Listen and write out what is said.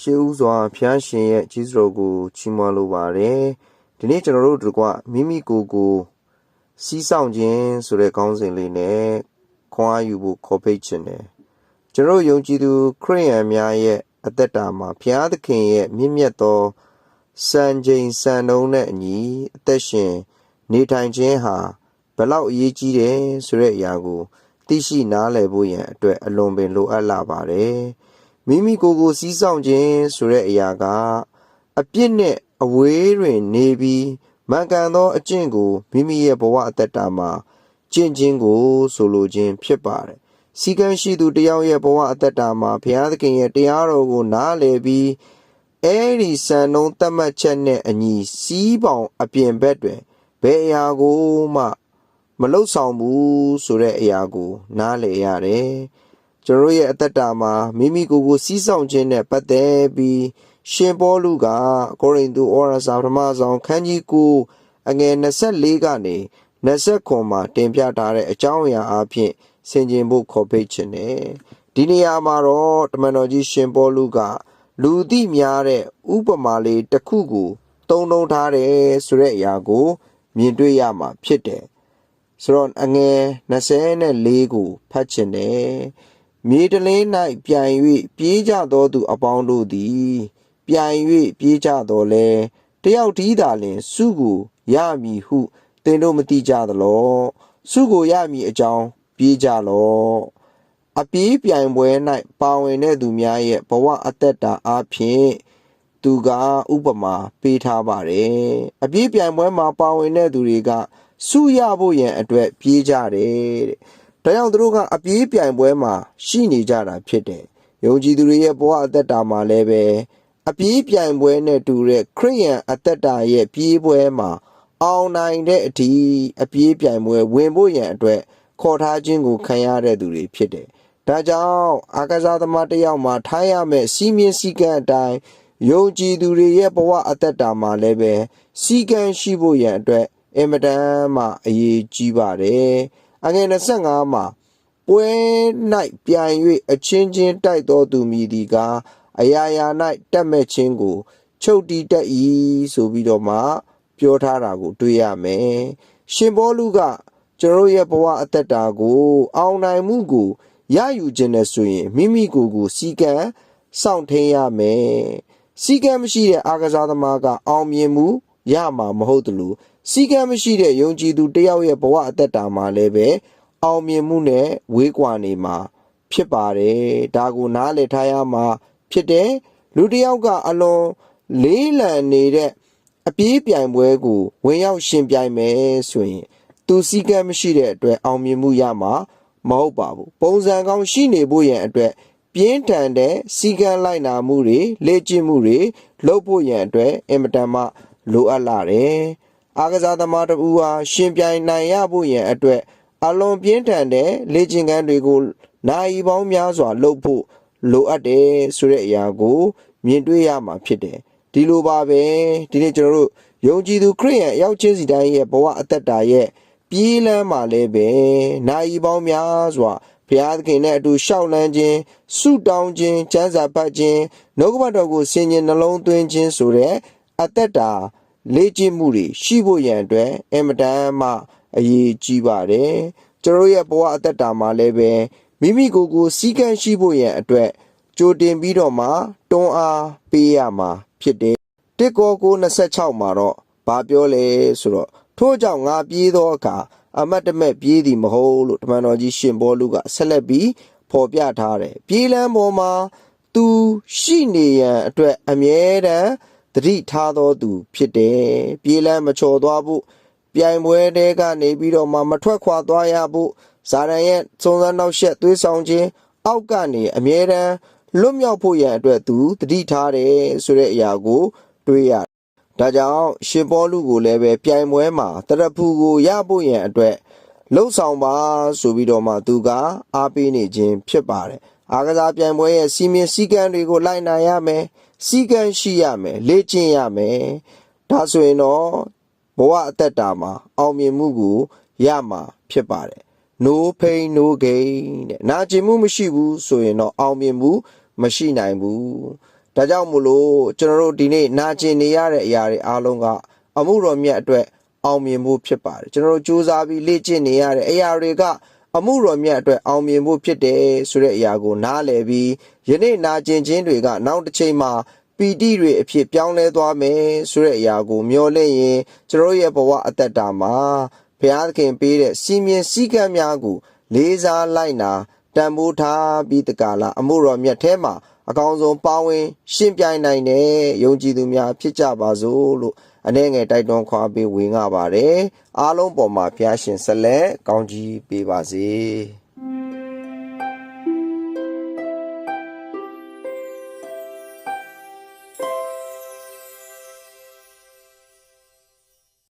ရှေးဦးစွာဖျားရှင်ရဲ့ကြီးစတော်ကိုချီးမွမ်းလိုပါတယ်ဒီနေ့ကျွန်တော်တို့တို့ကမိမိကိုယ်ကိုစီးဆောင်ခြင်းဆိုတဲ့ခေါင်းစဉ်လေးနဲ့ခွန်အားယူဖို့ခေါ်ဖိတ်ခြင်းတယ်ကျွန်တော်တို့ယုံကြည်သူခရိယန်များရဲ့အသက်တာမှာဘုရားသခင်ရဲ့မြင့်မြတ်သောစံချိန်စံနှုန်းနဲ့အညီအသက်ရှင် နေထိုင်ခြင်းဟာဘယ်လောက်အရေးကြီးတယ်ဆိုတဲ့အရာကို သိရှိနားလည်ဖို့ရန်အတွက်အလွန်ပင်လိုအပ်လာပါတယ် မိမိကိုယ်ကိုစီးဆောင်ခြင်းဆိုတဲ့အရာကအပြစ်နဲ့အဝေးတွင်နေပြီးမှန်ကန်သောအကျင့်ကိုမိမိရဲ့ဘဝအသက်တာမှာကျင့်ခြင်းကိုဆိုလိုခြင်းဖြစ်ပါတယ်စီကံရှိသူတယောက်ရဲ့ဘဝအသက်တာမှာဘုရားသခင်ရဲ့တရားတော်ကိုနားလည်ပြီးအဲဒီစံနှုန်းသတ်မှတ်ချက်နဲ့အညီစီးပေါင်အပြင်ဘက်တွင်ဘယ်အရာကိုမှမလုဆောင်ဘူးဆိုတဲ့အရာကို နားလည်ရတယ် ကျွန်တော်ရဲ့အသက်တာမှာမိမိကိုယ်ကိုစီးဆောင်ခြင်းနဲ့ပတ်သက်ပြီးရှင်ပေါလုကကိုရိန္သုဩရစာပထမဆုံးခန်းကြီးကိုအငယ်24ကနေ29မှာတင်ပြထားတဲ့အကြောင်းအရာအဖြစ်ဆင်ခြင်ဖို့ခေါ်ပိတ်ခြင်းနဲ့ဒီနေရာမှာတော့တမန်တော်ကြီးရှင်ပေါလုကလူသိများတဲ့ဥပမာလေးတစ်ခုကိုတုံ့တုံထားတယ်ဆိုတဲ့အရာကို မြင်တွေ့ရမှာဖြစ်တယ်ဆိုတော့အငယ်24ကိုဖတ်ချင်တယ် မြေတလင်း၌ပြိုင်၍ပြေးကြသောသူအပေါင်းတို့သည်ပြိုင်၍ပြေးကြတော်လဲတယောက်တည်းသာလျှင်စုကိုရမည်ဟုသင်တို့မသိကြသလောစုကိုရမည်အကြောင်းပြေးကြလောအပြေးပြိုင်ပွဲ၌ပါဝင်တဲ့သူများရဲ့ဘဝအသက်တာအဖြစ်သူကဥပမာပေးထားပါတယ်အပြေးပြိုင်ပွဲမှာပါဝင်တဲ့သူတွေကစုရဖို့ရန်အတွက်ပြေးကြတယ်တဲ့ ဒါကြောင့်သူတို့ကအပြေးပြိုင်ပွဲမှာရှိနေကြတာဖြစ်တယ်ယုံကြည်သူတွေရဲ့ဘဝအသက်တာမှာလည်းပဲအပြေးပြိုင်ပွဲနဲ့တူတဲ့ခရိယန်အသက်တာရဲ့ပြေးပွဲမှာအောင်နိုင်တဲ့အထိအပြေးပြိုင်ပွဲဝင်ဖို့ရန်အတွက်ခေါ်ထားခြင်းကိုခံရတဲ့သူတွေဖြစ်တယ်။ဒါကြောင့်အာကစားသမားတစ်ယောက်မှာထားရမယ့်စီးမြင့်စည်းကမ်းအတိုင်းယုံကြည်သူတွေရဲ့ဘဝအသက်တာမှာလည်းပဲစီကံရှိဖို့ရန်အတွက်အင်မတန်မှအရေးကြီးပါတယ်။ အငယ်25မှာပွဲ၌ပြိုင်၍အချင်းချင်းတိုက်တော်သူမည်ဒီကားအရာရာ၌တက်မဲ့ခြင်းကို ချုပ်တီးတတ်၏ဆိုပြီးတော့မှ ပြောထားတာကို တွေ့ရမယ်။ရှင်ဘောလူကကျွန်တော်ရဲ့ဘဝအသက်တာကို အောင်နိုင်မှုကိုရယူခြင်းနဲ့ဆိုရင်မိမိကိုယ်ကိုစီကံစောင့်ထိန်ရမယ်။စီကံမရှိတဲ့အာကစားသမားကအောင်မြင်မှုရမှာမဟုတ်တယ်လို့ စီကံမရှိတဲ့ယုံကြည်သူတယောက်ရဲ့ဘဝအသက်တာမှာလည်းပဲအောင်မြင်မှုနဲ့ဝေးကွာနေမှာဖြစ်ပါတယ်။ဒါကိုနားလည်ထားရမှာဖြစ်တယ်လူတစ်ယောက်ကအလွန်လေးလံနေတဲ့အပြေးပြိုင်ပွဲကိုဝင်ရောက်ရှင်ပြိုင်မယ်ဆိုရင် သူစည်းကမ်းမရှိတဲ့အတွက်အောင်မြင်မှုရမှာမဟုတ်ပါဘူးပုံစံကောင်းရှိနေဖို့ရန်အတွက်ပြင်းထန်တဲ့စီကံလိုက်နာမှုတွေလေ့ကျင့်မှုတွေလုပ်ဖို့ရန်အတွက်အင်မတန်မှလိုအပ်လာတယ် အားကစားသမားတဦးဟာရှင်ပြိုင်နိုင်ရဖို့ရန်အတွက်အလွန်ပြင်းထန်တဲ့လေ့ကျင့်ခန်းတွေကိုနိုင်ပေါင်းများစွာလုပ်ဖို့လိုအပ်တယ်ဆိုတဲ့အရာကို မြင်တွေ့ရမှာဖြစ်တယ်ဒီလိုပါပဲဒီနေ့ကျွန်တော်တို့ယုံကြည်သူခရိယန်ရောက်ချင်းစီတိုင်းရဲ့ဘဝအသက်တာရဲ့ပြေးလန်းမှာလည်းပဲနိုင်ပေါင်းများစွာဘုရားသခင်နဲ့အတူရှောက်လန်းခြင်းဆုတောင်းခြင်းကျမ်းစာဖတ်ခြင်းနှုတ်ကပတ်တော်ကိုဆင်ခြင်နှလုံးသွင်းခြင်းဆိုတဲ့အသက်တာ လေ့ကျင့်မှုတွေရှိဖို့ရန်အတွက်အင်မတန်မှအရေးကြီးပါတယ်ကျွန်တော်ရဲ့ဘဝအသက်တာမှာလည်းပဲမိမိကိုယ်ကိုစီကံရှိဖို့ရန်အတွက်ကြိုတင်ပြီးတော့မှတွန်းအားပေးရမှာဖြစ်တယ်တစ်ကောကို26မှာတော့ဘာပြောလဲဆိုတော့ထို့ကြောင့်ငါပြေးသောအခါအမတ်တမဲ့ပြေးသည်မဟုတ်လို့တမန်တော်ကြီးရှင်ဘောလူကဆက်လက်ပြီးဖော်ပြထားတယ်ပြေးလန်းပေါ်မှာသူရှိနေရန်အတွက်အမြဲတမ်း သတိထားသောသူ ဖြစ်တယ်ပြေးလန်းမချော်သွားဖို့ပြိုင်ပွဲတဲကနေပြီးတော့မှမထွက်ခွာသွားရဖို့ဇာရန်ရဲ့စုံစမ်းနောက်ဆက်သွေးဆောင်ခြင်းအောက်ကနေအမြဲတမ်းလွတ်မြောက်ဖို့ရန်အတွက်သူတတိထားတယ်ဆိုတဲ့အရာကို တွေးရဒါကြောင့်ရှင်ပေါလုကိုလည်းပဲပြိုင်ပွဲမှာတရဖူကိုရဖို့ရန်အတွက်လှုပ်ဆောင်ပါဆိုပြီးတော့မှသူကအားပေးနေခြင်းဖြစ်ပါတယ် အားကစားပြိုင်ပွဲရဲ့စီမင်းစည်းကမ်းတွေကိုလိုက်နိုင်ရမယ်စီကံရှိရမယ်လေ့ကျင့်ရမယ်ဒါဆိုရင်တော့ဘဝအသက်တာမှာအောင်မြင်မှုကိုရမှာဖြစ်ပါတယ် no pain no gain တဲ့နာကျင်မှုမရှိဘူးဆိုရင်တော့အောင်မြင်မှုမရှိနိုင်ဘူးဒါကြောင့်မို့လို့ကျွန်တော်တို့ဒီနေ့နာကျင်နေရတဲ့အရာတွေအားလုံးကအမှုတော်မြတ်အတွက်အောင်မြင်ဖို့ဖြစ်ပါတယ်ကျွန်တော်တို့စူးစမ်းပြီးလေ့ကျင့်နေရတဲ့အရာတွေက အမှုတော်မြတ်အတွက်အောင်မြင်ဖို့ဖြစ်တယ်ဆိုတဲ့အရာကိုနားလည်ပြီးယနေ့နာကျင်ခြင်းတွေကနောက်တစ်ချိန်မှာပီတိတွေအဖြစ်ပြောင်းလဲသွားမယ်ဆိုတဲ့အရာကိုမျှော်လင့်ရင်ကျွန်တော်ရဲ့ဘဝအသက်တာမှာဘုရားသခင်ပေးတဲ့စီမင်းစည်းကမ်းများကိုလေးစားလိုက်နာတန်ဖိုးထားပြီးတကလားအမှုတော်မြတ်ထဲမှာအကောင်းဆုံးပါဝင် ရှင်းပြိုင်နိုင်တဲ့ယုံကြည်သူများဖြစ်ကြပါစို့လို့ အနေငယ်တိုက်တွန်းခွာပေးဝင်ငါပါတယ်အားလုံးပေါ်မှာဖျားရှင်ဆက်လက်ကောင်းကြီးပေးပါစေ